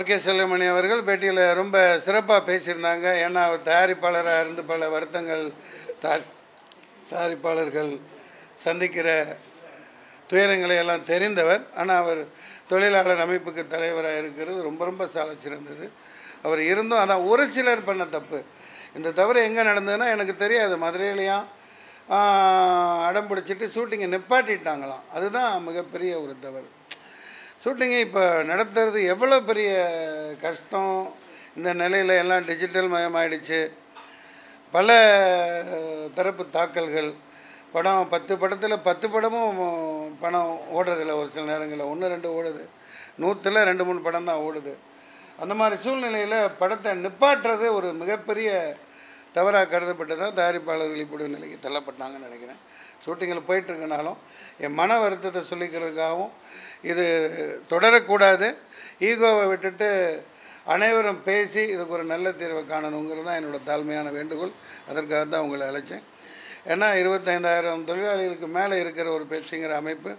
RK Chellamani அவர்கள் பேட்டியில் ரொம்ப சிறப்பாக பேசியிருந்தாங்க. ஏன்னா அவர் தயாரிப்பாளராக இருந்து பல வருத்தங்கள் தயாரிப்பாளர்கள் சந்திக்கிற துயரங்களை எல்லாம் தெரிந்தவர். ஆனால் அவர் தொழிலாளர் அமைப்புக்கு தலைவராக இருக்கிறது ரொம்ப ரொம்ப சாலை சிறந்தது. அவர் இருந்தும் அதான் ஒரு சிலர் பண்ண தப்பு. இந்த தவறு எங்கே நடந்ததுன்னா எனக்கு தெரியாது. மதுரையிலையும் அடம் பிடிச்சிட்டு ஷூட்டிங்கை நிப்பாட்டிட்டாங்களாம். அதுதான் மிகப்பெரிய ஒரு தவறு. ஷூட்டிங்கை இப்போ நடத்துறது எவ்வளோ பெரிய கஷ்டம்? இந்த நிலையில் எல்லாம் டிஜிட்டல் மயமாயிடுச்சு. பல தரப்பு தாக்கல்கள். படம் பத்து படத்தில் பத்து படமும் பணம் ஓடுறதில்ல ஒரு சில நேரங்களில். ஒன்று ரெண்டு ஓடுது. நூற்றில் ரெண்டு மூணு படம் தான் ஓடுது. அந்த மாதிரி சூழ்நிலையில் படத்தை நிப்பாட்டுறது ஒரு மிகப்பெரிய தவறாக கருதப்பட்டதாக தயாரிப்பாளர்கள் இப்படி ஒரு நிலைக்கு தள்ளப்பட்டாங்கன்னு நினைக்கிறேன். ஷூட்டிங்கில் போயிட்டுருக்கனாலும் என் மன வருத்தத்தை சொல்லிக்கிறதுக்காகவும் இது தொடரக்கூடாது. ஈகோவை விட்டுட்டு அனைவரும் பேசி இதுக்கு ஒரு நல்ல தீர்வை காணணுங்கிறது தான் என்னோடய தாழ்மையான வேண்டுகோள். அதற்காக தான் உங்களை அழைச்சேன். ஏன்னா இருபத்தைந்தாயிரம் தொழிலாளிகளுக்கு மேலே இருக்கிற ஒரு பேச்சுங்கிற அமைப்பு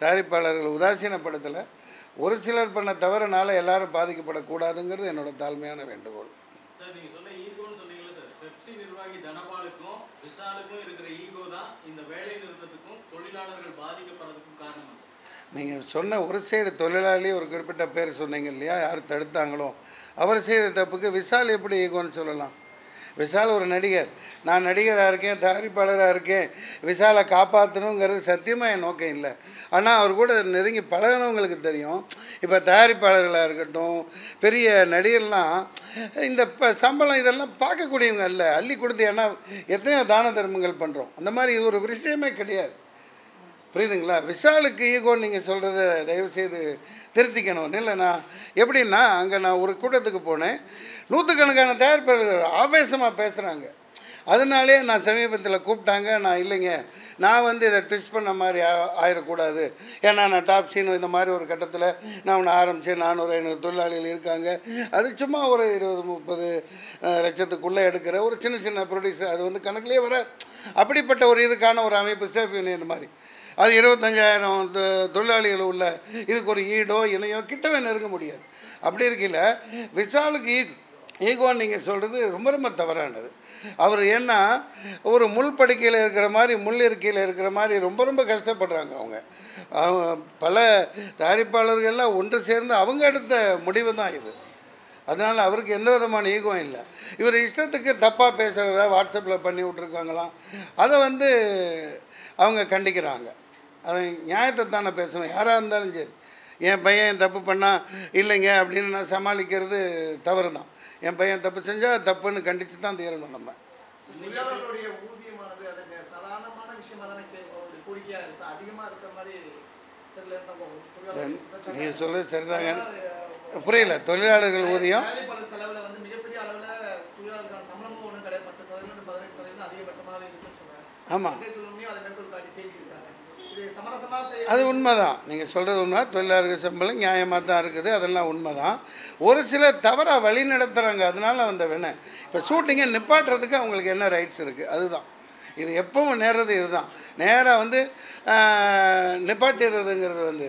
தயாரிப்பாளர்கள் உதாசீனப்படுத்தலை ஒரு சிலர் பண்ண தவறுனால எல்லாரும் பாதிக்கப்படக்கூடாதுங்கிறது என்னோட தாழ்மையான வேண்டுகோள் சார் நீங்க சொன்ன ஈகோன்னு சொன்னீங்கல்ல சார் பெப்சி நிர்வாகி தனபாலுக்கும் இருக்கிற ஈகோ தான் இந்த வேலை நிறுத்தத்துக்கும் தொழிலாளர்கள் பாதிக்கப்படுறதுக்கும் காரணம். நீங்கள் சொன்ன ஒரு சைடு தொழிலாளி ஒரு குறிப்பிட்ட பேர் சொன்னீங்க இல்லையா? யார் தடுத்தாங்களோ? அவர் செய்த தப்புக்கு விசால் எப்படி ஈகோன்னு சொல்லலாம்? விஷால் ஒரு நடிகர். நான் நடிகராக இருக்கேன் தயாரிப்பாளராக இருக்கேன். விஷாலை காப்பாற்றணுங்கிறது சத்தியமாக என் நோக்கம் இல்லை. ஆனால் அவர் கூட நெருங்கி பழகினவங்களுக்கு தெரியும். இப்போ தயாரிப்பாளர்களாக இருக்கட்டும் பெரிய நடிகர்லாம் இந்த இப்போ சம்பளம் இதெல்லாம் பார்க்கக்கூடியவங்க இல்லை. அள்ளி கொடுத்து ஏன்னா எத்தனையோ தான தர்மங்கள் பண்ணுறோம் அந்த மாதிரி இது ஒரு விஷயமே கிடையாது. புரியுதுங்களா? விஷாலுக்கு ஈகோன்னு நீங்கள் சொல்கிறத தயவுசெய்து திருத்திக்கணும். இல்லை நான் எப்படின்னா அங்கே நான் ஒரு கூட்டத்துக்கு போனேன். நூற்றுக்கணக்கான தயாரிப்பாளர்கள் ஆவேசமாக பேசுகிறாங்க அதனாலே நான் சமீபத்தில் கூப்பிட்டாங்க நான் இல்லைங்க நான் வந்து இதை ட்விஸ்ட் பண்ண மாதிரி ஆ- ஆயிடக்கூடாது ஏன்னா நான் டாப் சீன் இந்த மாதிரி ஒரு கட்டத்தில் நான் ஒன்று ஆரம்பித்தேன் நானூறு ஐநூறு தொழிலாளிகள் இருக்காங்க. அது சும்மா ஒரு இருபது முப்பது லட்சத்துக்குள்ளே எடுக்கிற ஒரு சின்ன சின்ன ப்ரொடியூசர் அது வந்து கணக்குலேயே வர அப்படிப்பட்ட ஒரு இதுக்கான ஒரு அமைப்பு சேஃப் யூனியன் மாதிரி. அது இருபத்தஞ்சாயிரம் தொழிலாளிகள் உள்ள இதுக்கு ஒரு ஈடோ இணையோ கிட்டவே நெருங்க முடியாது. அப்படி இருக்கையில் விஷாலுக்கு ஈகோன்னு நீங்கள் சொல்கிறது ரொம்ப ரொம்ப தவறானது. அவர் ஏன்னா ஒரு முள் படுக்கையில் இருக்கிற மாதிரி முள் இருக்கையில் இருக்கிற மாதிரி ரொம்ப ரொம்ப கஷ்டப்படுறாங்க அவங்க. அவங்க பல தயாரிப்பாளர்கள்லாம் ஒன்று சேர்ந்து அவங்க எடுத்த முடிவு தான் இது. அதனால் அவருக்கு எந்த விதமான ஈகம் இல்லை. இவர் இஷ்டத்துக்கு தப்பாக பேசுகிறத வாட்ஸ்அப்பில் பண்ணி விட்ருக்காங்களாம் அதை வந்து அவங்க கண்டிக்கிறாங்க. அதை நியாயத்தை தானே பேசணும். யாராக இருந்தாலும் சரி. என் பையன் தப்பு பண்ணால் இல்லைங்க அப்படின்னு நான் சமாளிக்கிறது தவறு தான் என் பையன் தப்பு செஞ்சால் தப்புன்னு கண்டித்து தான் தீரணும் நம்ம. நே- சொல்கிறது சரிதாங்க. புரியல. தொழிலாளர்கள் ஊதியம்? வேலைப்பாடு அது உண்மை தான் அது உண்மைதான். நீங்கள் சொல்கிறது உண்மை தொழிலாளர்கள் சம்பளம் நியாயமாக தான் இருக்குது அதெல்லாம் உண்மை தான் ஒரு சிலர் தவறாக வழி நடத்துகிறாங்க அதனால வந்த வேணை இப்போ ஷூட்டிங்கை நிப்பாட்டுறதுக்கு அவங்களுக்கு என்ன ரைட்ஸ் இருக்குது அதுதான். இது எப்பவும் நேர்றது இதுதான். நேராக வந்து நிப்பாட்டிடுறதுங்கிறது வந்து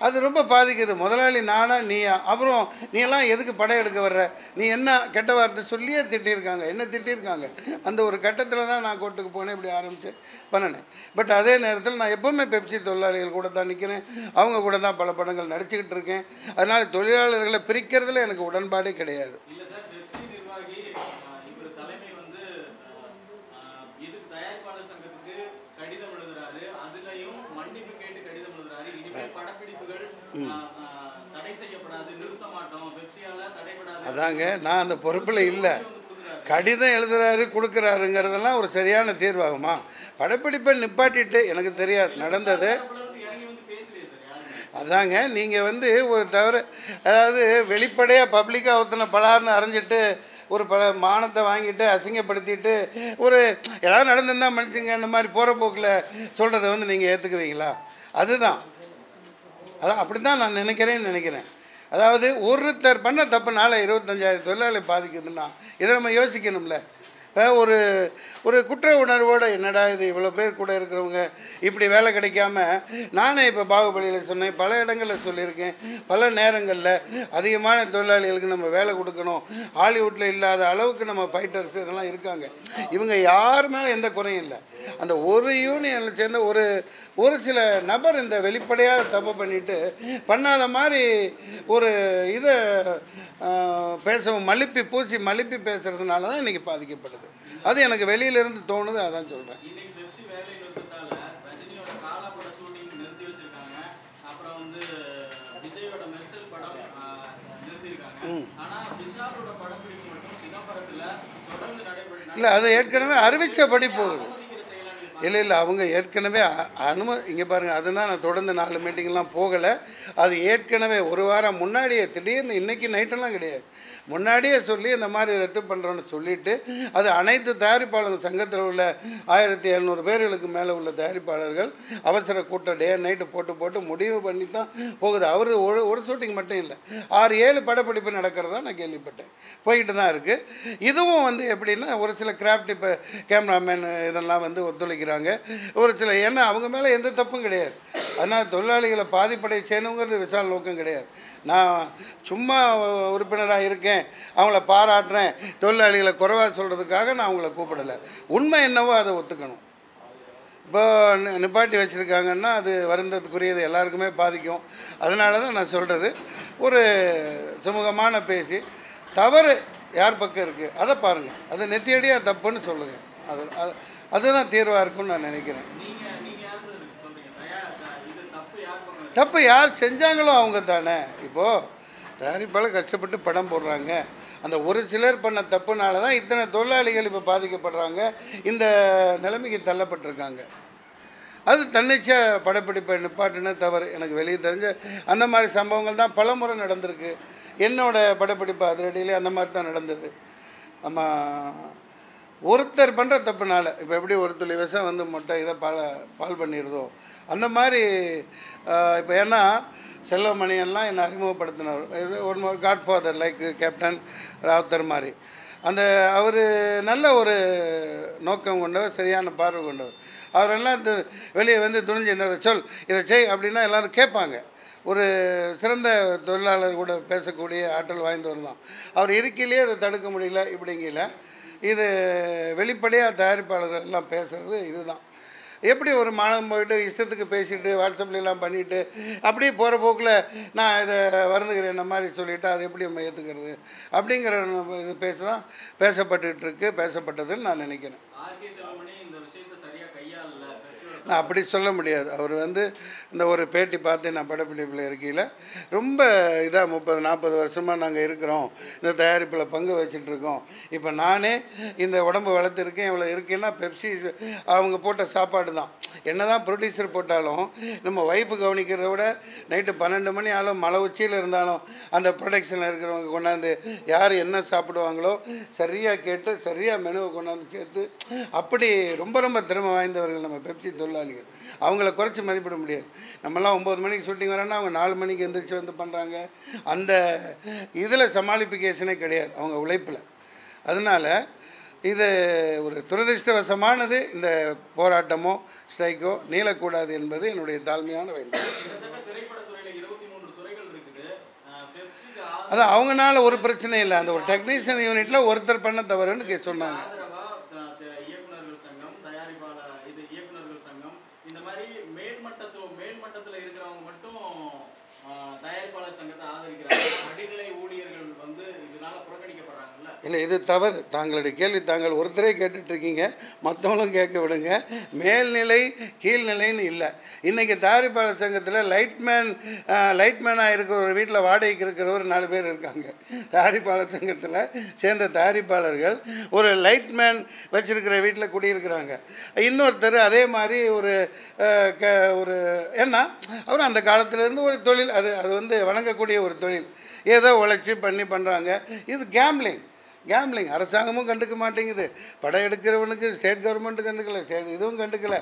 அது ரொம்ப பாதிக்குது. முதலாளி நானா நீயா? அப்புறம் நீ எல்லாம் எதுக்கு படம் எடுக்க வர்ற? நீ என்ன கெட்ட வார்த்தை சொல்லியே திட்டியிருக்காங்க என்ன திட்டியிருக்காங்க அந்த ஒரு கட்டத்தில் தான் நான் கோர்ட்டுக்கு போனேன் இப்படி ஆரம்பித்து பண்ணினேன். பட் அதே நேரத்தில் நான் எப்போவுமே பெப்சி தொழிலாளிகள் கூட தான் நிற்கிறேன் அவங்க கூட தான் பல படங்கள் நடிச்சுக்கிட்டு இருக்கேன். அதனால் தொழிலாளர்களை பிரிக்கிறதுல எனக்கு உடன்பாடே கிடையாது இல்ல சார் பெப்சி நிர்வாகி அஹ், இவர் தலைமை வந்து அஹ், அஹ், இதுக்கு தயாரிப்பாளர் சங்கத்துக்கு கடிதம் எழுதுறாரு அதுலயும் மன்னிப்பு கேட்டு கடிதம் எழுதுறாரு இனிமேல் படப்பிடிப்புகள் அஹ், அஹ், தடை செய்யப்படாது நிறுத்த மாட்டோம் பெப்சியால தடைபடாது அதாங்க நான் அந்த பொறுப்பில் இல்லை. கடிதம் எழுதுறாரு கொடுக்குறாருங்கிறதெல்லாம் ஒரு சரியான தீர்வாகுமா? படப்பிடிப்பை நிப்பாட்டிட்டு எனக்கு தெரியாது நடந்தது. அதாங்க நீங்கள் வந்து ஒரு தவிர அதாவது வெளிப்படையாக பப்ளிக்காக ஒருத்தனை பலார்னு அரைஞ்சிட்டு ஒரு பல மானத்தை வாங்கிட்டு அசிங்கப்படுத்திட்டு ஒரு ஏதாவது நடந்திருந்தால் மன்னிச்சுங்க இந்த மாதிரி போகிற போக்கில் சொல்கிறத வந்து நீங்கள் ஏற்றுக்குவீங்களா அதுதான். அதான் அப்படி தான் நான் நினைக்கிறேன்னு நினைக்கிறேன். அதாவது ஒருத்தர் பண்ண தப்புனால இருபத்தஞ்சாயிரம் தொழிலாளி பாதிக்குதுன்னா இதை நம்ம யோசிக்கணும்ல. ஒரு ஒரு குற்ற உணர்வோடு என்னடா இது இவ்வளோ பேர் கூட இருக்கிறவங்க இப்படி வேலை கிடைக்காம நானே இப்போ பாகுபலியில் சொன்னேன் பல இடங்களில் சொல்லியிருக்கேன் பல நேரங்களில் அதிகமான தொழிலாளிகளுக்கு நம்ம வேலை கொடுக்கணும் ஹாலிவுட்டில் இல்லாத அளவுக்கு நம்ம ஃபைட்டர்ஸ் இதெல்லாம் இருக்காங்க. இவங்க யார் மேலே எந்த குறையும் இல்லை. அந்த ஒரு யூனியனில் சேர்ந்த ஒரு ஒரு சில நபர் இந்த வெளிப்படையாக தப்பு பண்ணிட்டு பண்ணாத மாதிரி ஒரு இதை பேசவும் மலிப்பி பூசி மலிப்பி பேசுகிறதுனால தான் இன்றைக்கி பாதிக்கப்படுது. அது எனக்கு வெளியில் வெளியிலேருந்து தோணுது அதான் சொல்கிறேன் நடைபெற்று இல்லை அது ஏற்கனவே அறிவித்தபடி போகுது. இல்லை இல்லை அவங்க ஏற்கனவே அனும இங்கே பாருங்கள் அதுதான் நான் தொடர்ந்து நாலு மீட்டிங்லாம் போகலை. அது ஏற்கனவே ஒரு வாரம் முன்னாடியே திடீர்னு இன்னைக்கு நைட்டெல்லாம் கிடையாது. முன்னாடியே சொல்லி இந்த மாதிரி ரத்து பண்ணுறோன்னு சொல்லிவிட்டு அது அனைத்து தயாரிப்பாளர்கள் சங்கத்தில் உள்ள ஆயிரத்தி எழுநூறு பேர்களுக்கு மேலே உள்ள தயாரிப்பாளர்கள் அவசர கூட்டம் டே நைட்டு போட்டு போட்டு முடிவு பண்ணி தான் போகுது. அவர் ஒரு ஒரு ஷூட்டிங் மட்டும் இல்லை. ஆறு ஏழு படப்பிடிப்பு நடக்கிறதா நான் கேள்விப்பட்டேன். போய்கிட்டு தான் இருக்குது இதுவும் வந்து எப்படின்னா ஒரு சில கிராஃப்ட் இப்போ கேமராமேன் இதெல்லாம் வந்து ஒத்துழைக்கிறாங்க. ஒரு சில ஏன்னா அவங்க மேலே எந்த தப்பும் கிடையாது. அதனால் தொழிலாளிகளை பாதிப்படை செய்யணுங்கிறது விசால் நோக்கம் கிடையாது. நான் சும்மா உறுப்பினராக இருக்கேன். அவங்கள பாராட்டுறேன். தொழிலாளிகளை குறைவாக சொல்கிறதுக்காக நான் அவங்கள கூப்பிடலை. உண்மை என்னவோ அதை ஒத்துக்கணும். இப்போ நி- நிப்பாட்டி வச்சுருக்காங்கன்னா அது வருந்தத்துக்குரியது எல்லாருக்குமே பாதிக்கும். அதனால தான் நான் சொல்கிறது ஒரு சுமூகமான பேசி தவறு யார் பக்கம் இருக்குது அதை பாருங்கள் அது நெத்தியடியாக தப்புன்னு சொல்லுங்கள் அது அது அதுதான் தீர்வாக இருக்கும்னு நான் நினைக்கிறேன் நீங்க நீங்க யார் சார் சொல்றீங்க தயார் இது தப்பு யார் பக்கம் தப்பு யார் செஞ்சாங்களோ அவங்க தானே. இப்போது தயாரிப்பாளர் கஷ்டப்பட்டு படம் போடுறாங்க. அந்த ஒரு சிலர் பண்ண தப்புனால தான் இத்தனை தொழிலாளிகள் இப்போ பாதிக்கப்படுறாங்க. இந்த நிலைமைக்கு தள்ளப்பட்டிருக்காங்க. அது தன்னிச்சையாக படப்பிடிப்பை நிப்பாட்டுன்னு தவறு. எனக்கு வெளியே தெரிஞ்ச அந்த மாதிரி சம்பவங்கள் தான் பல முறை நடந்திருக்கு. என்னோட படப்பிடிப்பு அதிரடியிலே அந்த மாதிரி தான் நடந்தது. நம்ம ஒருத்தர் பண்ணுற தப்புனால இப்போ எப்படி ஒரு துளி விஷம் வந்து மொட்டை இதை பால் பால் பண்ணிடுதோ? அந்த மாதிரி இப்போ ஏன்னா செல்வமணியெல்லாம் என்னை அறிமுகப்படுத்தினார். இது ஒன் ஒரு காட்ஃபாதர் லைக் கேப்டன் ராவுத்தர் மாதிரி. அந்த அவர் நல்ல ஒரு நோக்கம் கொண்டவர் சரியான பார்வை கொண்டவர். அவரெல்லாம் வெளியே வந்து துணிஞ்சு இந்த சொல் இதை செய் அப்படின்னா எல்லாரும் கேட்பாங்க. ஒரு சிறந்த தொழிலாளர் கூட பேசக்கூடிய ஆற்றல் வாய்ந்தவர் தான். அவர் இருக்கையிலேயே அதை தடுக்க முடியல இப்படிங்கல. இது வெளிப்படையாக தயாரிப்பாளர்கள் எல்லாம் பேசுகிறது இதுதான். எப்படி ஒரு மாணவன் போயிட்டு இஷ்டத்துக்கு பேசிட்டு வாட்ஸ்அப்ல எல்லாம் பண்ணிட்டு அப்படியே போகிற போக்கில் நான் இதை வருந்துகிறேன் இந்த மாதிரி சொல்லிவிட்டு அதை எப்படி நம்ம ஏற்றுக்கிறது அப்படிங்கிற நம்ம இது பேச தான் பேசப்பட்டுட்டு இருக்கு பேசப்பட்டதுன்னு நான் நினைக்கிறேன். நான் அப்படி சொல்ல முடியாது. அவர் வந்து இந்த ஒரு பேட்டி பார்த்து நான் படப்பிடிப்பில் இருக்கையில் ரொம்ப இதாக முப்பது நாற்பது வருஷமாக நாங்கள் இருக்கிறோம். இந்த தயாரிப்பில் பங்கு வச்சுட்டுருக்கோம் இப்போ நானே இந்த உடம்பு வளர்த்துருக்கேன் இவ்வளோ இருக்கேன்னா பெப்சி அவங்க போட்ட சாப்பாடு தான். என்ன தான் ப்ரொடியூசர் போட்டாலும் நம்ம வைப்பு கவனிக்கிறத விட நைட்டு பன்னெண்டு மணி ஆளும் மலை உச்சியில் இருந்தாலும் அந்த ப்ரொடக்ஷனில் இருக்கிறவங்க கொண்டாந்து யார் என்ன சாப்பிடுவாங்களோ சரியாக கேட்டு சரியாக மெனுவை கொண்டாந்து சேர்த்து அப்படி ரொம்ப ரொம்ப திறமை வாய்ந்தவர்கள் நம்ம பெப்சி தொழிலாளிகள். அவங்கள குறைச்சி மதிப்பிட முடியாது. நம்மலாம் ஒம்பது மணிக்கு ஷூட்டிங் வரேன்னா அவங்க நாலு மணிக்கு எந்திரிச்சு வந்து பண்ணுறாங்க அந்த இதில் சமாளிப்பிகேஷனே கிடையாது அவங்க உழைப்பில். அதனால் இது ஒரு துரதிருஷ்டவசமானது இந்த போராட்டமோ ஸ்ட்ரைக்கோ நீளக்கூடாது என்பது என்னுடைய தாழ்மையான வேண்டுகோள். ஆதரவா அது அவங்கனால ஒரு பிரச்சனை இல்லை. அந்த ஒரு டெக்னீஷியன் யூனிட்டில் ஒருத்தர் பண்ண தவறுன்னு சொன்னாங்க ஆதரவா த- த- இயக்குனர்கள் சங்கம் தயாரிப்பாளர் இது இயக்குனர்கள் சங்கம் இந்த மாதிரி மேல்மட்டத்து மேல்மட்டத்துல இருக்கிறவங்க மட்டும் அஹ், தயாரிப்பாளர் சங்கத்தை ஆதரிக்கிறாங்க அடிநிலை ஊழியர்கள் வந்து இதனால புறக்கணிக்கப்படுறாங்கல்ல இல்லை இது தவறு. தாங்களுடைய கேள்வி தாங்கள் ஒருத்தரே கேட்டுட்ருக்கீங்க மற்றவங்களும் கேட்க விடுங்க. மேல்நிலை கீழ்நிலைன்னு இல்லை. இன்றைக்கி தயாரிப்பாளர் சங்கத்தில் லைட்மேன் லைட்மேனாக இருக்கிற ஒரு வீட்டில் வாடகைக்கு இருக்கிற ஒரு நாலு பேர் இருக்காங்க. தயாரிப்பாளர் சங்கத்தில் சேர்ந்த தயாரிப்பாளர்கள் ஒரு லைட்மேன் வச்சுருக்கிற வீட்டில் குடியிருக்கிறாங்க. இன்னொருத்தர் அதே மாதிரி ஒரு க ஒரு ஏன்னா அவர் அந்த காலத்திலேருந்து ஒரு தொழில். அது அது வந்து வணங்கக்கூடிய ஒரு தொழில். ஏதோ உழைச்சி பண்ணி பண்ணுறாங்க இது கேம்லிங். கேம்லிங் அரசாங்கமும் கண்டுக்க மாட்டேங்குது. படம் எடுக்கிறவனுக்கு ஸ்டேட் கவர்மெண்ட்டும் கண்டுக்கல ஸ்டேட் இதுவும் கண்டுக்கல.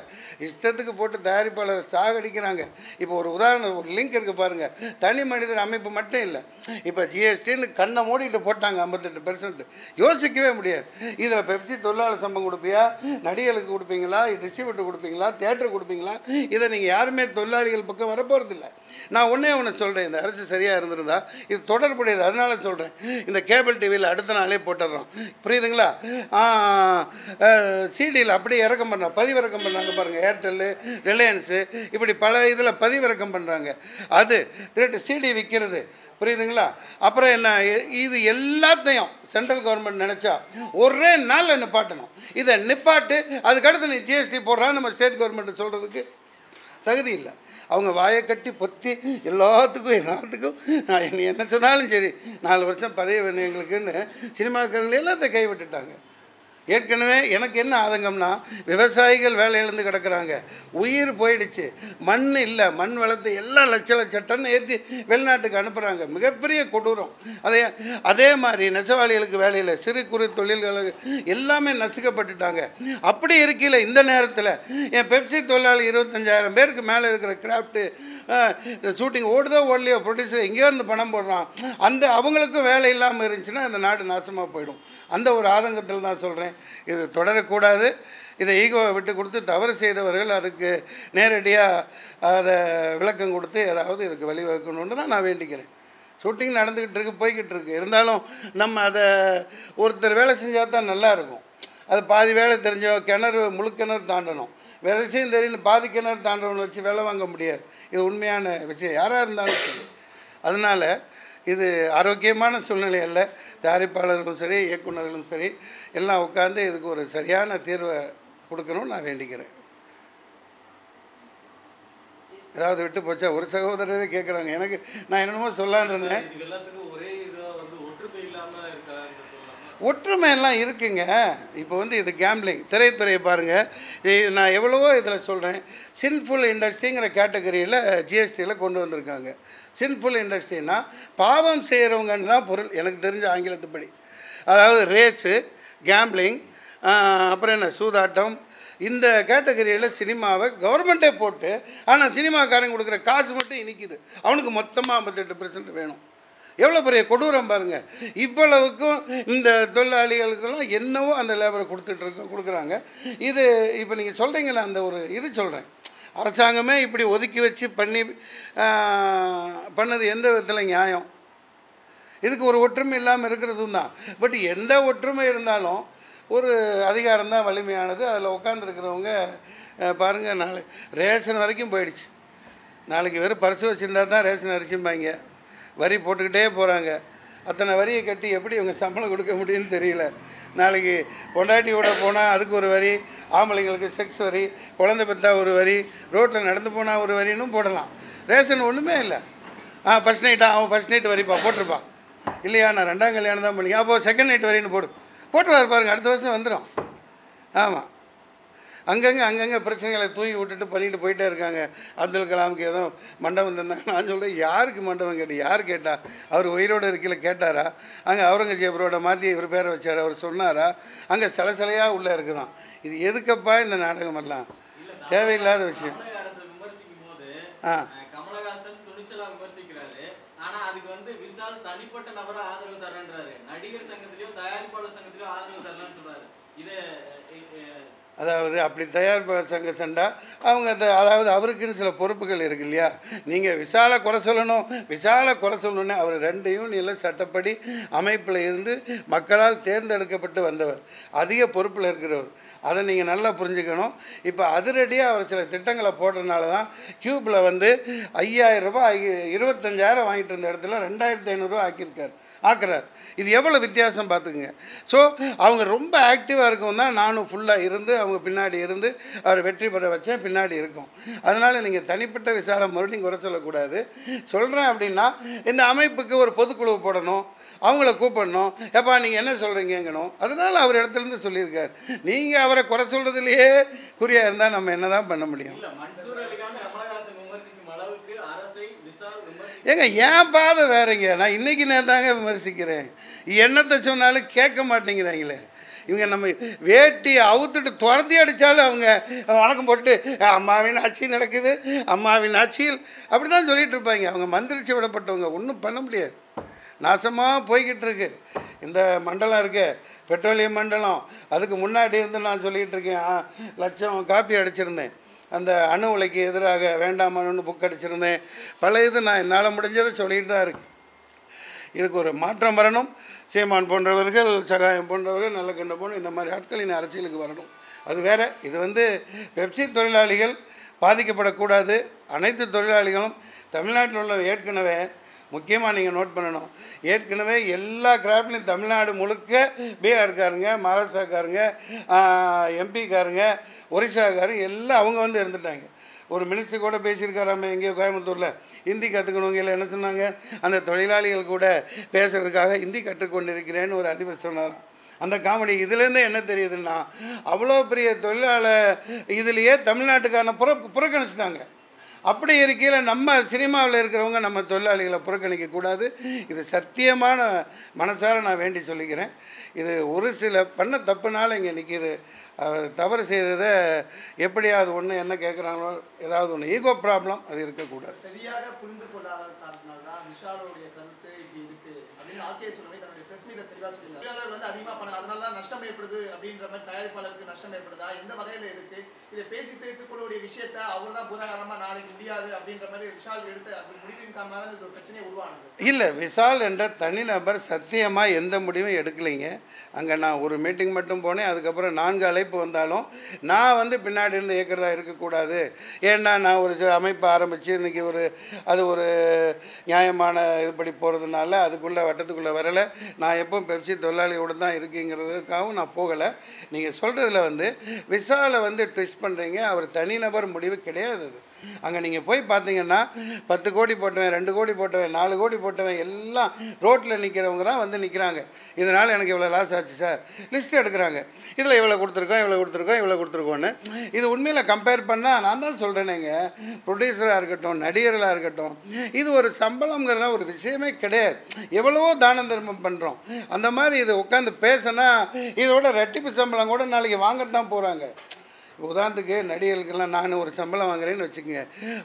இஷ்டத்துக்கு போட்டு தயாரிப்பாளர் சாகடிக்கிறாங்க. இப்போ ஒரு உதாரணம் ஒரு லிங்க் இருக்குது பாருங்கள் தனி மனிதர் அமைப்பு மட்டும் இல்லை. இப்போ ஜிஎஸ்டின்னு கண்ணை மூடிட்டு போட்டாங்க ஐம்பத்தெட்டு பெர்சன்ட் யோசிக்கவே முடியாது. இதில் பெப்சி தொழிலாளர் சம்பளம் கொடுப்பியா? நடிகர்களுக்கு கொடுப்பீங்களா? டிஸ்ட்ரிபியூட்டர் கொடுப்பீங்களா? தேட்டர் கொடுப்பீங்களா? இதை நீங்கள் யாருமே தொழிலாளிகள் பக்கம் வரப்போகிறதில்ல நான் ஒன்றே ஒன்று சொல்கிறேன் இந்த அரசு சரியாக இருந்திருந்தா இது தொடர்புடையது. அதனால சொல்கிறேன் இந்த கேபிள் டிவியில் அடுத்த நாளே போட்டு போட்டுடுறோம். புரியுதுங்களா? சிடியில் அப்படியே இறக்கம் பண்ணுறோம் பதிவிறக்கம் பண்ணுறாங்க பாருங்கள் ஏர்டெல்லு ரிலையன்ஸு இப்படி பல இதில் பதிவிறக்கம் பண்ணுறாங்க அது திருட்டு சிடி விற்கிறது புரியுதுங்களா? அப்புறம் என்ன இது எல்லாத்தையும் சென்ட்ரல் கவர்மெண்ட் நினச்சா ஒரே நாளில் நிப்பாட்டணும். இதை நிப்பாட்டு அதுக்கடுத்து நீ ஜிஎஸ்டி போடுறான்னு நம்ம ஸ்டேட் கவர்மெண்ட் சொல்கிறதுக்கு தகுதி இல்லை. அவங்க வாயை கட்டி பொத்தி எல்லாத்துக்கும் எல்லாத்துக்கும் நான் என்ன என்ன சொன்னாலும் சரி நாலு வருஷம் பதவி வேணும் எங்களுக்குன்னு சினிமாக்காரர்கள் எல்லாத்தையும் கைவிட்டுட்டாங்க. ஏற்கனவே எனக்கு என்ன ஆதங்கம்னா விவசாயிகள் வேலையிலேருந்து கிடக்குறாங்க. உயிர் போயிடுச்சு. மண் இல்லை மண் வளத்தை எல்லாம் லட்ச லட்ச டன் ஏற்றி வெளிநாட்டுக்கு அனுப்புகிறாங்க மிகப்பெரிய கொடூரம். அதே அதே மாதிரி நெசவாளிகளுக்கு வேலையில் சிறு குறு தொழில்களுக்கு எல்லாமே நசுக்கப்பட்டுட்டாங்க. அப்படி இருக்கையில் இந்த நேரத்தில் என் பெப்சி தொழிலாளி இருபத்தஞ்சாயிரம் பேருக்கு மேலே இருக்கிற கிராஃப்ட்டு ஷூட்டிங் ஓடுதோ ஓடலையோ ப்ரொடியூசர் எங்கேயோ இருந்து பணம் போடுறான். அந்த அவங்களுக்கும் வேலை இல்லாமல் இருந்துச்சுன்னா இந்த நாடு நாசமாக போயிடும். அந்த ஒரு ஆதங்கத்தில் தான் சொல்கிறேன் இது தொடரக்கூடாது. இதை ஈகோவை விட்டு கொடுத்து தவறு செய்தவர்கள் அதுக்கு நேரடியாக அதை விளக்கம் கொடுத்து ஏதாவது இதுக்கு வழிவகுக்கணும்னு தான் நான் வேண்டிக்கிறேன். ஷூட்டிங் நடந்துக்கிட்டு இருக்கு போய்கிட்டு இருக்கு. இருந்தாலும் நம்ம அதை ஒருத்தர் வேலை செஞ்சால் தான் நல்லா இருக்கும். அது பாதி வேலை தெரிஞ்ச கிணறு முழு கிணறு தாண்டணும். வேறு விஷயம் தெரியல பாதிக்கணும் தாண்டவன் தாண்டவனை வச்சு வேலை வாங்க முடியாது. இது உண்மையான விஷயம். யாராக இருந்தாலும் சரி. அதனால் இது ஆரோக்கியமான சூழ்நிலை அல்ல. தயாரிப்பாளர்களும் சரி இயக்குநர்களும் சரி எல்லாம் உட்காந்து இதுக்கு ஒரு சரியான தீர்வை கொடுக்கணும்னு நான் வேண்டிக்கிறேன். ஏதாவது விட்டு போச்சா? ஒரு சகோதரரே கேட்குறாங்க எனக்கு நான் என்னென்னமோ சொல்லான்னு இருந்தேன் இது எல்லாத்துக்கும் ஒரே இதா வந்து ஒற்றுமை இல்லாம இருக்கா என்று ஒற்றுமையெல்லாம் ஒற்றுமை எல்லாம் இருக்குங்க. இப்போ வந்து இது கேம்லிங் திரைத்துறையை பாருங்கள் நான் எவ்வளவோ இதில் சொல்கிறேன். சின்ஃபுல் இண்டஸ்ட்ரிங்கிற கேட்டகரியில் ஜிஎஸ்டியில் கொண்டு வந்திருக்காங்க. சின்ஃபுல் இண்டஸ்ட்ரினா பாவம் செய்கிறவங்கன்னு தான் பொருள். எனக்கு தெரிஞ்ச ஆங்கிலத்துப்படி அதாவது ரேஸு கேம்லிங் அப்புறம் என்ன சூதாட்டம். இந்த கேட்டகரியில் சினிமாவை கவர்மெண்ட்டே போட்டு ஆனால் சினிமாக்காரங்க கொடுக்குற காசு மட்டும் இனிக்குது. அவனுக்கு மொத்தமாக ஐம்பத்தெட்டு பெர்சன்ட் வேணும். எவ்வளோ பெரிய கொடூரம் பாருங்கள் இவ்வளவுக்கும் இந்த தொழிலாளிகளுக்கெல்லாம் என்னவோ அந்த லேபரை கொடுத்துட்ருக்கோம் கொடுக்குறாங்க. இது இப்போ நீங்கள் சொல்கிறீங்களே அந்த ஒரு இது சொல்கிறேன் அரசாங்கமே இப்படி ஒதுக்கி வச்சு பண்ணி பண்ணது எந்த விதத்தில் நியாயம்? இதுக்கு ஒரு ஒற்றுமை இல்லாமல் இருக்கிறதும் தான். பட் எந்த ஒற்றுமை இருந்தாலும் ஒரு அதிகாரம் தான் வலிமையானது. அதில் உட்காந்துருக்கிறவங்க பாருங்கள் நாளை ரேஷன் வரைக்கும் போயிடுச்சு. நாளைக்கு வெறும் பரிசு வச்சுருந்தா தான் ரேஷன் அரிசிம்பாங்க. வரி போட்டுக்கிட்டே போகிறாங்க அத்தனை வரியை கட்டி எப்படி இவங்க சம்பளம் கொடுக்க முடியும்னு தெரியல. நாளைக்கு பொண்டாட்டியோட போனால் அதுக்கு ஒரு வரி ஆம்பளைங்களுக்கு செக்ஸ் வரி குழந்தை பெற்றா ஒரு வரி ரோட்டில் நடந்து போனால் ஒரு வரின்னு போடலாம். ரேஷன் ஒன்றுமே இல்லை. ஆ ஃபஸ்ட் நைட்டா அவன் ஃபஸ்ட் நைட் வரிப்பா போட்டிருப்பான். இல்லையா நான் ரெண்டாம் கல்யாணம் தான் பண்ணிக்க அப்போது செகண்ட் நைட் வரின்னு போடு. போட்டுருவார் பாருங்க அடுத்த வருஷம் வந்துடும் ஆமாம் அங்கங்கே அங்கங்கே பிரச்சனைகளை தூக்கி விட்டுட்டு பண்ணிட்டு போயிட்டே இருக்காங்க. அப்துல் கலாமுக்கு ஏதோ மண்டபம் தந்தாங்க நான் சொல்கிறேன் யாருக்கு மண்டபம் கேட்டு யார் கேட்டா? அவர் உயிரோடு இருக்கையில் கேட்டாரா? அங்கே அவுரங்கசீபரோட மாற்றி இவர் பேரை வச்சார். அவர் சொன்னாரா? அங்கே சில சிலையாக உள்ளே இருக்குதான். இது எதுக்கப்பா இந்த நாடகம் எல்லாம் தேவையில்லாத விஷயம். ஆ. ஆனா அதுக்கு வந்து தனிப்பட்ட நபரா ஆதரவு தரேன்றாரு. நடிகர் சங்கத்திலயோ தயாரிப்பாளர் சங்கத்திலயோ ஆதரவு தரலன்னு சொல்றாரு. இது அதாவது அப்படி தயாரிப்பாளர் சங்க சண்டா அவங்க அந்த அதாவது அவருக்குன்னு சில பொறுப்புகள் இருக்கு இல்லையா? நீங்கள் விசால குறை சொல்லணும். விசால குறை சொல்லணும்னு அவர் ரெண்டு யூனியனில் சட்டப்படி அமைப்பில் இருந்து மக்களால் தேர்ந்தெடுக்கப்பட்டு வந்தவர். அதிக பொறுப்பில் இருக்கிறவர். அதை நீங்கள் நல்லா புரிஞ்சுக்கணும். இப்போ அதிரடியாக அவர் சில திட்டங்களை போடுறதுனால தான் கியூப்பில் வந்து ஐயாயிரம் ரூபாய் இருபத்தஞ்சாயிரம் வாங்கிட்டு இருந்த இடத்துல ரெண்டாயிரத்தி ஐநூறுரூவா ஆக்கியிருக்கார். ஆக்குறார். இது எவ்வளோ வித்தியாசம் பார்த்துக்குங்க. ஸோ அவங்க ரொம்ப ஆக்டிவாக இருக்கும் தான் நானும் ஃபுல்லாக இருந்து அவங்க பின்னாடி இருந்து அவர் வெற்றி பெற வச்சேன் பின்னாடி இருக்கும். அதனால் நீங்கள் தனிப்பட்ட விசாரம் மறுபடியும் குறை சொல்லக்கூடாது. சொல்கிறேன் அப்படின்னா இந்த அமைப்புக்கு ஒரு பொதுக்குழு போடணும் அவங்கள கூப்பிடணும். எப்பா நீங்கள் என்ன சொல்கிறீங்கங்கணும் அதனால் அவர் இடத்துலேருந்து சொல்லியிருக்கார். நீங்கள் அவரை குறை சொல்கிறதுலையே குறியாக இருந்தால் நம்ம என்ன தான் பண்ண முடியும் இல்ல மன்சூர் அலிகான் கமலஹாசன் விமர்சிக்கும் அளவுக்கு அரசை விஷால் விமர்சிக்க ஏங்க ஏன் பாதை வேறங்க. நான் இன்னைக்கு தாங்க விமர்சிக்கிறேன். என்னத்தை சொன்னாலும் கேட்க மாட்டேங்கிறாங்களே. இவங்க நம்ம வேட்டி அவுத்துட்டு துரத்தி அடித்தாலும் அவங்க வணக்கம் போட்டு அம்மாவின் ஆட்சி நடக்குது அம்மாவின் ஆட்சியில் அப்படி தான் சொல்லிகிட்டு இருப்பாங்க. அவங்க மந்திரிச்சு விடப்பட்டவங்க. ஒன்றும் பண்ண முடியாது. நாசமாக போய்கிட்டு இருக்கு இந்த மண்டலம் இருக்கு. பெட்ரோலியம் மண்டலம். அதுக்கு முன்னாடி இருந்து நான் சொல்லிகிட்டு இருக்கேன். லட்சம் காப்பி அடிச்சிருந்தேன். அந்த அணு உலைக்கு எதிராக வேண்டாமனு புக் அடிச்சிருந்தேன். பல இது நான் என்னால் முடிஞ்சதை சொல்லிட்டு தான் இருக்கேன். இதுக்கு ஒரு மாற்றம் வரணும். சீமான் போன்றவர்கள் சகாயம் போன்றவர்கள் நல்ல கண்ட போன இந்த மாதிரி ஆட்கள் இந்த அரசியலுக்கு வரணும். அது வேறு. இது வந்து பெப்சி தொழிலாளிகள் பாதிக்கப்படக்கூடாது. அனைத்து தொழிலாளிகளும் தமிழ்நாட்டில் உள்ள ஏற்கனவே முக்கியமாக நீங்கள் நோட் பண்ணணும். ஏற்கனவே எல்லா கிராஃப்ட்லையும் தமிழ்நாடு முழுக்க பீகார்காருங்க மகாராஷ்டிராக்காரங்க எம்பிக்காரங்க ஒரிசாக்காரங்க எல்லாம் அவங்க வந்து இருந்துட்டாங்க. ஒரு மினிஸ்டர் கூட பேசியிருக்காராம எங்கேயோ கோயம்புத்தூரில். ஹிந்தி கற்றுக்கணுங்க இல்லை என்ன சொன்னாங்க? அந்த தொழிலாளிகள் கூட பேசுகிறதுக்காக ஹிந்தி கற்றுக்கொண்டிருக்கிறேன்னு ஒரு அதிபர் சொன்னாராம். அந்த காமெடி இதுலேருந்து என்ன தெரியுதுன்னா அவ்வளோ பெரிய தொழிலாளர் இதுலேயே தமிழ்நாட்டுக்கான புற புறக்கணிச்சிட்டாங்க. அப்படி இருக்கையில் நம்ம சினிமாவில் இருக்கிறவங்க நம்ம தொழிலாளிகளை புறக்கணிக்கக்கூடாது. இது சத்தியமான மனசார நான் வேண்டி சொல்லிக்கிறேன். இது ஒரு சில பண்ண தப்புனால இங்கே நிற்கிது தவறு செய்ததை எப்படியாவது ஒன்று என்ன கேட்குறாங்களோ ஏதாவது ஒன்று ஈகோ ப்ராப்ளம் அது இருக்கக்கூடாது. சரியாக புரிந்து கொள்ளாத காரணத்தினால தான் கருத்து இப்படி இருக்குது அப்படின்னு ஆர்கே பிரஸ் மீட்ல தெளிவா சொல்லியிருந்தார். தொழிலாளர் வந்து அதிகமா பண்ண அதனால தான் நஷ்டம் ஏற்படுது அப்படின்ற மாதிரி தயாரிப்பாளருக்கு நஷ்டம் ஏற்படுதா? எந்த வகையில இருக்கு? இதை பேசிட்டு இருக்கக்கூடிய விஷயத்த அவர் தான் பூதாகாரமா நாளைக்கு முடியாது அப்படின்ற மாதிரி விஷால் எடுத்து அப்படி முடிவின் காரணமாக தான் இது ஒரு பிரச்சனையை உருவானது. இல்ல விஷால் என்ற தனிநபர் சத்தியமா எந்த முடிவும் எடுக்கலைங்க. அங்கே நான் ஒரு மீட்டிங் மட்டும் போனேன் அதுக்கப்புறம் நான்கு அழைப்பு வந்தாலும் நான் வந்து பின்னாடி இருந்து ஏற்கிறதா இருக்கக்கூடாது. ஏன்னா நான் ஒரு அமைப்பு ஆரம்பித்து இன்றைக்கி ஒரு அது ஒரு நியாயமான இதுபடி போகிறதுனால அதுக்குள்ளே வட்டத்துக்குள்ளே வரலை. நான் நான் எப்போ பெப்சி தொழிலாளியோடு தான் இருக்குங்கிறதுக்காகவும் நான் போகலை. நீங்கள் சொல்கிறதுல வந்து விசாவில் வந்து ட்விஸ்ட் பண்ணுறீங்க அவர் தனிநபர் முடிவு கிடையாது அது. அங்கே நீங்கள் போய் பார்த்தீங்கன்னா பத்து கோடி போட்டவன் ரெண்டு கோடி போட்டவன் நாலு கோடி போட்டவன் எல்லாம் ரோட்டில் நிற்கிறவங்க தான் வந்து நிற்கிறாங்க இதனால் எனக்கு இவ்வளோ லாஸ் ஆச்சு சார் லிஸ்ட் எடுக்கிறாங்க. இதில் இவ்வளோ கொடுத்துருக்கோம் இவ்வளோ கொடுத்துருக்கோம் இவ்வளோ கொடுத்துருக்கோன்னு இது உண்மையில் கம்பேர் பண்ணால் நான் தான் சொல்கிறேனேங்க ப்ரொடியூசராக இருக்கட்டும் நடிகர்களாக இருக்கட்டும் இது ஒரு சம்பளங்கிறத ஒரு விஷயமே கிடையாது. எவ்வளவோ தான தர்மம் பண்ணுறோம் அந்த மாதிரி இது உட்காந்து பேசினா இதோட ரெட்டிப்பு சம்பளம் கூட நாளைக்கு வாங்கத்தான் போகிறாங்க உதாரணத்துக்கு நடிகர்களுக்கெல்லாம் நான் ஒரு சம்பளம் வாங்குறேன்னு வச்சுக்கோங்க.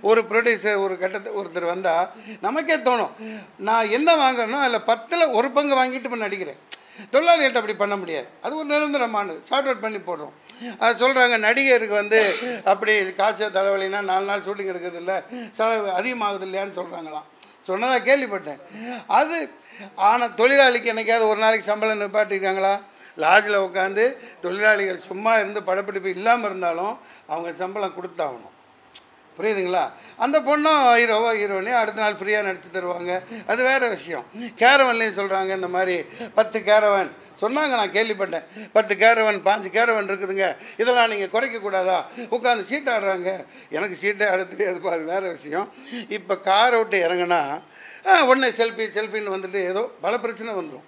ஒரு ப்ரொடியூசர் ஒரு கட்டத்தை ஒருத்தர் வந்தால் நமக்கே தோணும். நான் என்ன வாங்குறேனோ அதில் பத்தில் ஒரு பங்கு வாங்கிட்டு இப்போ நடிக்கிறேன். தொழிலாளிகள்ட்ட அப்படி பண்ண முடியாது. அது ஒரு நிரந்தரமானது. ஷார்ட் அவுட் பண்ணி போடுறோம். அது சொல்கிறாங்க நடிகருக்கு வந்து அப்படி காசு தலைவலினா நாலு நாள் ஷூட்டிங் எடுக்கிறது இல்லை செலவு அதிகமாகுது இல்லையான்னு சொல்கிறாங்களாம் சொன்னதாக கேள்விப்பட்டேன். அது ஆனால் தொழிலாளிக்கு என்னைக்காவது ஒரு நாளைக்கு சம்பளம் நிப்பாட்டிருக்காங்களா? லாட்ஜில் உட்காந்து தொழிலாளிகள் சும்மா இருந்து படப்பிடிப்பு இல்லாமல் இருந்தாலும் அவங்க சம்பளம் கொடுத்தாகணும். புரியுதுங்களா? அந்த பொண்ணும் ஹீரோவோ ஹீரோனே அடுத்த நாள் ஃப்ரீயாக நடித்து தருவாங்க. அது வேறு விஷயம். கேரவன்லேயும் சொல்கிறாங்க இந்த மாதிரி பத்து கேரவன். சொன்னாங்க நான் கேள்விப்பட்டேன். பத்து கேரவன் பாஞ்சு கேரவன் இருக்குதுங்க. இதெல்லாம் நீங்கள் குறைக்கக்கூடாதா? உட்காந்து சீட் ஆடுறாங்க. எனக்கு சீட்டே ஆட தெரியாதுப்பா அது வேறு விஷயம். இப்போ காரை விட்டு இறங்குனா உடனே செல்ஃபி செல்ஃபின்னு வந்துட்டு ஏதோ பல பிரச்சனை வந்துடும்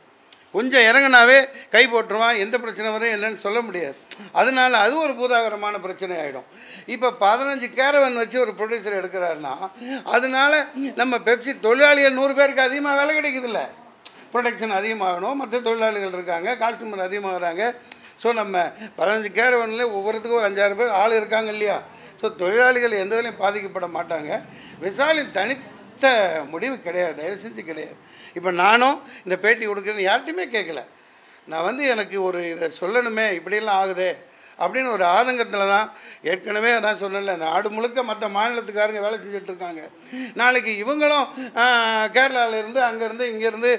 கொஞ்சம் இறங்குனாவே கை போட்டுருவான். எந்த பிரச்சனை வரும் என்னன்னு சொல்ல முடியாது. அதனால அது ஒரு பூதாகரமான பிரச்சனை ஆகிடும் இப்போ பதினஞ்சு கேரவன் வச்சு ஒரு ப்ரொடியூசர் எடுக்கிறாருன்னா அதனால நம்ம பெப்சி தொழிலாளிகள் நூறு பேருக்கு அதிகமாக வேலை கிடைக்கிதுல்ல. ப்ரொடக்ஷன் அதிகமாகணும். மற்ற தொழிலாளிகள் இருக்காங்க காஸ்டமர் அதிகமாகிறாங்க. ஸோ நம்ம பதினஞ்சு கேரவனில் ஒவ்வொருத்துக்கும் ஒரு அஞ்சாறு பேர் ஆள் இருக்காங்க இல்லையா? ஸோ தொழிலாளிகள் எந்த இதுலையும் பாதிக்கப்பட மாட்டாங்க. விசாலின் எடுத்த முடிவு கிடையாது தயவு செஞ்சு கிடையாது. இப்போ நானும் இந்த பேட்டி கொடுக்குறேன்னு யார்கிட்டையுமே கேட்கல நான் வந்து எனக்கு ஒரு இதை சொல்லணுமே இப்படியெல்லாம் ஆகுதே அப்படின்னு ஒரு ஆதங்கத்தில் தான் ஏற்கனவே அதான் சொன்னேன்ல நாடு முழுக்க மற்ற மாநிலத்துக்காரங்க வேலை செஞ்சிட்ருக்காங்க நாளைக்கு இவங்களும் கேரளாவிலேருந்து அங்கேருந்து இங்கேருந்து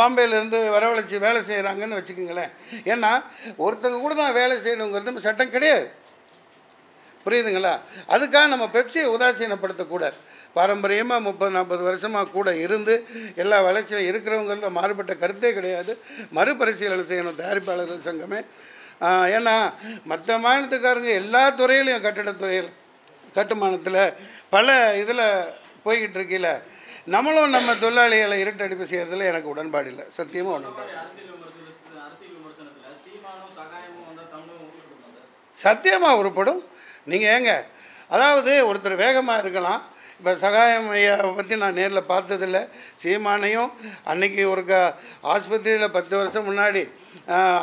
பாம்பேலேருந்து வரவழைச்சி வேலை செய்கிறாங்கன்னு வச்சுக்கோங்களேன். ஏன்னா ஒருத்தங்க கூட தான் வேலை செய்யணுங்கிறது சட்டம் கிடையாது. புரியுதுங்களா? அதுக்காக நம்ம பெப்சியை உதாசீனப்படுத்தக்கூடாது. பாரம்பரியமாக முப்பது நாற்பது வருஷமாக கூட இருந்து எல்லா வளர்ச்சியும் இருக்கிறவங்கள மாறுபட்ட கருத்தே கிடையாது. மறுபரிசீலனை செய்யணும் தயாரிப்பாளர்கள் சங்கமே. ஏன்னா மற்ற மாநிலத்துக்காரங்க எல்லா துறையிலையும் கட்டிடத்துறையில் கட்டுமானத்தில் பல இதில் போய்கிட்டு இருக்கையில் நம்மளும் நம்ம தொழிலாளிகளை இருட்டடிப்பு செய்கிறதுல எனக்கு உடன்பாடு இல்லை. சத்தியமாக உடன்பாடு சத்தியமாக உருப்படும். நீங்கள் ஏங்க அதாவது ஒருத்தர் வேகமாக இருக்கலாம். இப்போ சகாயம் ஐயாவை பற்றி நான் நேரில் பார்த்ததில்ல. சீமானையும் அன்னைக்கு ஒரு க ஆஸ்பத்திரியில் பத்து வருஷம் முன்னாடி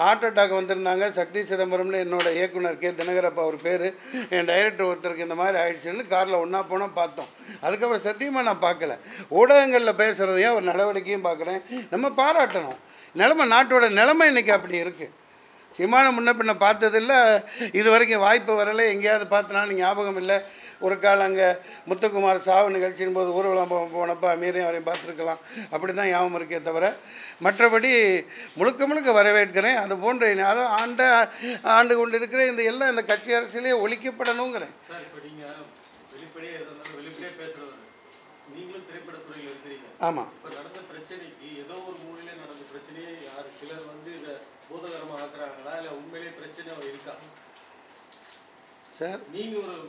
ஹார்ட் அட்டாக் வந்திருந்தாங்க. சக்தி சிதம்பரம்னு என்னோட இயக்குனர் கே. தினகரப்பா அவர் பேர். என் டைரக்டர் ஒருத்தருக்கு இந்த மாதிரி ஆயிடுச்சுன்னு காரில் ஒன்றா போனால் பார்த்தோம். அதுக்கப்புறம் சத்தியமாக நான் பார்க்கல. ஊடகங்களில் பேசுகிறதையும் ஒரு நடவடிக்கையும் பார்க்குறேன். நம்ம பாராட்டணும். நிலைமை நாட்டோட நிலமை இன்றைக்கி அப்படி இருக்குது சீமான முன்ன பின்ன பார்த்ததில்ல. இது வரைக்கும் வாய்ப்பு வரலை. எங்கேயாவது பார்த்தனாலும் ஞாபகம் இல்லை. ஒரு கால் அங்கே முத்துக்குமார் சாவு நிகழ்ச்சியின் போது ஊர்வலம் போனப்போ அமீரையும் அவரையும் பார்த்துருக்கலாம். அப்படி தான் ஞாபகம் இருக்கே தவிர மற்றபடி முழுக்க முழுக்க வரவேற்கிறேன். அது போன்ற அதான் ஆண்ட ஆண்டு கொண்டு இருக்கிற இந்த எல்லாம் இந்த கட்சி அரசியலே ஒழிக்கப்படணுங்கிறேன். ஆமாம் பிரச்சனையை யார் சிலர் வந்து இதை பூதகரமா ஆக்குறாங்களா? இல்ல உண்மையிலேயே பிரச்சனை இருக்கா? சார்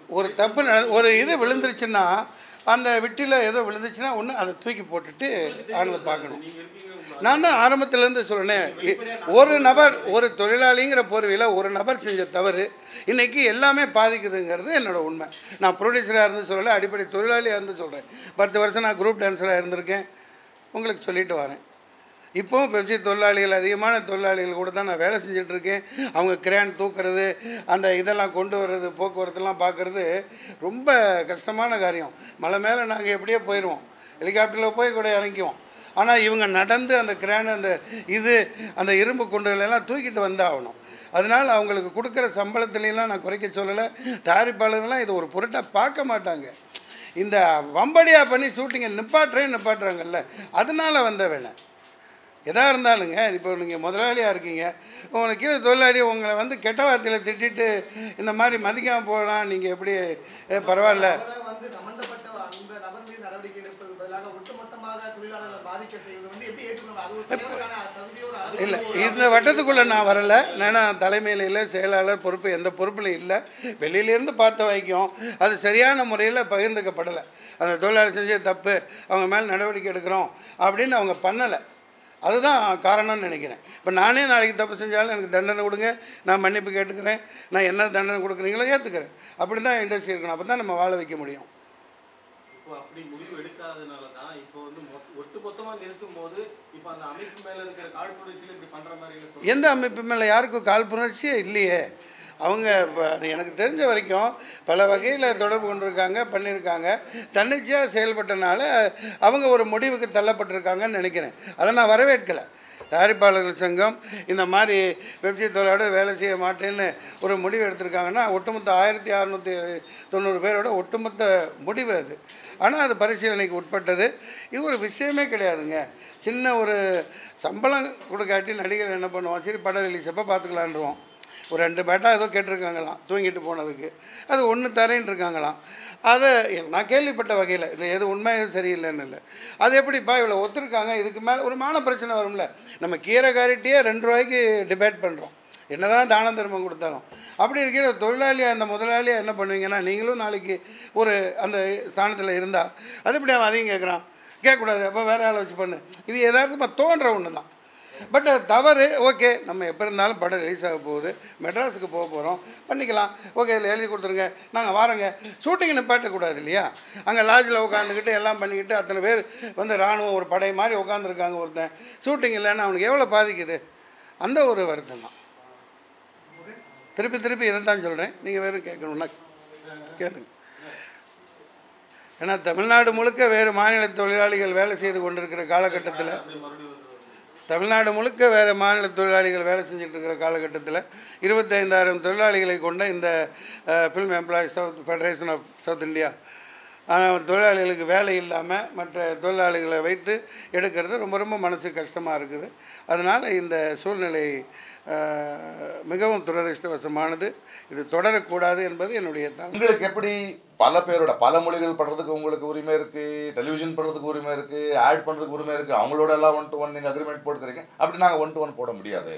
ஒரு தப்பு ஒரு இது விழுந்துருச்சுன்னா அந்த விட்டில் ஏதோ விழுந்துச்சுன்னா ஒன்று அதை தூக்கி போட்டுட்டு ஆண்களை பார்க்கணும். நான் தான் ஆரம்பத்திலேருந்து இ- ஒரு நபர் ஒரு தொழிலாளிங்கிற போர்வையில் ஒரு நபர் செஞ்ச தவறு இன்னைக்கு எல்லாமே பாதிக்குதுங்கிறது என்னோட உண்மை. நான் ப்ரொடியூசராக இருந்து சொல்லலை அடிப்படை தொழிலாளியாக இருந்து சொல்கிறேன் பத்து வருஷம் நான் குரூப் டான்ஸராக இருந்திருக்கேன். உங்களுக்கு சொல்லிட்டு வரேன். இப்போவும் பெப்சி தொழிலாளிகள் அதிகமான தொழிலாளிகள் கூட தான் நான் வேலை செஞ்சிட்ருக்கேன் அவங்க கிரேன் தூக்குறது அந்த இதெல்லாம் கொண்டு வர்றது போக்குவரத்துலாம் பார்க்குறது ரொம்ப கஷ்டமான காரியம். மலை மேலே நாங்கள் எப்படியோ போயிடுவோம் ஹெலிகாப்டரில் போய் கூட இறங்கிக்குவோம். ஆனால் இவங்க நடந்து அந்த கிரேன் அந்த இது அந்த இரும்பு குண்டுகளெல்லாம் தூக்கிட்டு வந்தாகணும் அதனால் அவங்களுக்கு கொடுக்குற சம்பளத்துலலாம் நான் குறைக்க சொல்லலை. தயாரிப்பாளர்கள்லாம் இது ஒரு பொருட்டாக பார்க்க மாட்டாங்க. இந்த வம்படியாக பண்ணி ஷூட்டிங்கை நிப்பாட்டுறேன் நிப்பாட்டுறாங்கல்ல அதனால் வந்த வேலை. எதாக இருந்தாலுங்க இப்போ நீங்கள் முதலாளியாக இருக்கீங்க உங்களுக்கு கீழே தொழிலாளி உங்களை வந்து கெட்ட வார்த்தையில் திட்டிட்டு இந்த மாதிரி மதிக்காமல் போகலாம் நீங்கள் எப்படி "ஏ, பரவாயில்ல. இல்லை இந்த வட்டத்துக்குள்ளே நான் வரலை. நான் தலைமையில் இல்லை செயலாளர் பொறுப்பு எந்த பொறுப்புலையும் இல்லை. வெளியிலேருந்து பார்த்த வரைக்கும் அது சரியான முறையில் பகிர்ந்துக்கப்படலை. அந்த தொழிலாளி செஞ்ச தப்பு அவங்க மேலே நடவடிக்கை எடுக்கிறோம் அப்படின்னு அவங்க பண்ணலை. அதுதான் காரணம்னு நினைக்கிறேன். இப்போ நானே நாளைக்கு தப்பு செஞ்சாலும் எனக்கு தண்டனை கொடுங்க. நான் மன்னிப்பு கேட்டுக்கிறேன். நான் என்ன தண்டனை கொடுக்குறீங்களோ ஏற்றுக்கிறேன் அப்படி தான் இண்டஸ்ட்ரி இருக்கணும். அப்போ தான் நம்ம வாழ வைக்க முடியும். இப்போ அப்படி முடிவு எடுக்காதனால தான் இப்போ வந்து மொத்த- ஒட்டுமொத்தமா நிறுத்தும் போது இப்போ அந்த அமைப்பு மேல இருக்கிற காழ்ப்புணர்ச்சியில இப்படி பண்ற மாதிரி இல்லை. எந்த அமைப்பு மேலே யாருக்கும் காழ்ப்புணர்ச்சியே இல்லையே. அவங்க இப்போ அது எனக்கு தெரிஞ்ச வரைக்கும் பல வகையில் தொடர்பு கொண்டிருக்காங்க பண்ணியிருக்காங்க தன்னிச்சையாக செயல்பட்டனால அவங்க ஒரு முடிவுக்கு தள்ளப்பட்டிருக்காங்கன்னு நினைக்கிறேன். அதை நான் வரவேற்கலை. தயாரிப்பாளர்கள் சங்கம் இந்த மாதிரி வெப்சைட் தொழிலோட வேலை செய்ய மாட்டேன்னு ஒரு முடிவு எடுத்திருக்காங்கன்னா ஒட்டுமொத்த ஆயிரத்தி அறநூற்றி தொண்ணூறு பேரோட ஒட்டுமொத்த முடிவு அது. ஆனால் அது பரிசீலனைக்கு உட்பட்டது. இது ஒரு விஷயமே கிடையாதுங்க. சின்ன ஒரு சம்பளம் கொடுக்காட்டி நடிகர் என்ன பண்ணுவோம் சரி படம் ரிலீஸ் எப்போ பார்த்துக்கலான்றோம் ஒரு ரெண்டு பேட்டா ஏதோ கேட்டிருக்காங்களாம் தூங்கிட்டு போனதுக்கு. அது ஒன்று தரேன்னு இருக்காங்களாம். அதை நான் கேள்விப்பட்ட வகையில் இது எது உண்மை எதுவும் சரியில்லைன்னு இல்லை. அது எப்படிப்பா இவ்வளோ ஒத்துருக்காங்க? இதுக்கு மேலே ஒரு மான பிரச்சனை வரும்ல. நம்ம கீரை காரிட்டியே ரெண்டு ரூபாய்க்கு டிபேட் பண்ணுறோம் என்னதான் தான தர்மம் கொடுத்தாலும். அப்படி இருக்கிற தொழிலாளியாக அந்த முதலாளியாக என்ன பண்ணுவீங்கன்னா நீங்களும் நாளைக்கு ஒரு அந்த ஸ்தானத்தில் இருந்தால் அது எப்படி அவன் அதையும் கேட்குறான். கேட்கக்கூடாது அப்போ வேறு ஆளை வச்சு பண்ணு. இது எதாருக்குமா தோன்ற ஒன்று தான் பட் uh, தவறு ஓகே நம்ம எப்போ இருந்தாலும் படம் ரிலீஸ் ஆக போகுது. மெட்ராஸுக்கு போக போகிறோம் பண்ணிக்கலாம். ஓகே இதில் எழுதி கொடுத்துருங்க. நாங்கள் வாரோங்க. ஷூட்டிங் நிப்பாட்டக்கூடாது இல்லையா? அங்கே லாட்ஜில் உட்காந்துக்கிட்டு எல்லாம் பண்ணிக்கிட்டு அத்தனை பேர் வந்து இராணுவம் ஒரு படை மாதிரி உட்காந்துருக்காங்க ஒருத்தன். ஷூட்டிங் இல்லைன்னா அவனுக்கு எவ்வளோ பாதிக்குது? அந்த ஒரு வருத்தம் தான். திருப்பி திருப்பி இதை தான் சொல்கிறேன் நீங்கள் வேறு கேட்கணுன்னா கேளுங்க. ஏன்னா தமிழ்நாடு முழுக்க வேறு மாநில தொழிலாளிகள் வேலை செய்து கொண்டிருக்கிற காலகட்டத்தில் தமிழ்நாடு முழுக்க வேறு மாநில தொழிலாளிகள் வேலை செஞ்சுட்டு இருக்கிற காலகட்டத்தில் இருபத்தைந்தாயிரம் தொழிலாளிகளை கொண்ட இந்த film employees south federation of south India தொழிலாளிகளுக்கு வேலை இல்லாமல் மற்ற தொழிலாளிகளை வைத்து எடுக்கிறது ரொம்ப ரொம்ப மனசு கஷ்டமாக இருக்குது. அதனால் இந்த சூழ்நிலை மிகவும் துரதிருஷ்டவசமானது. இது தொடரக்கூடாது என்பது என்னுடைய தான் உங்களுக்கு எப்படி பல பேரோட பல மொழிகள் படுறதுக்கு உங்களுக்கு உரிமை இருக்கு டெலிவிஷன் பண்றதுக்கு உரிமை இருக்கு ஆட் பண்றதுக்கு உரிமை இருக்கு அவங்களோட எல்லாம் ஒன் டு ஒன் நீங்க அக்ரிமெண்ட் போட்டுக்கிறீங்க. அப்படி நாங்கள் ஒன் டு ஒன் போட முடியாது.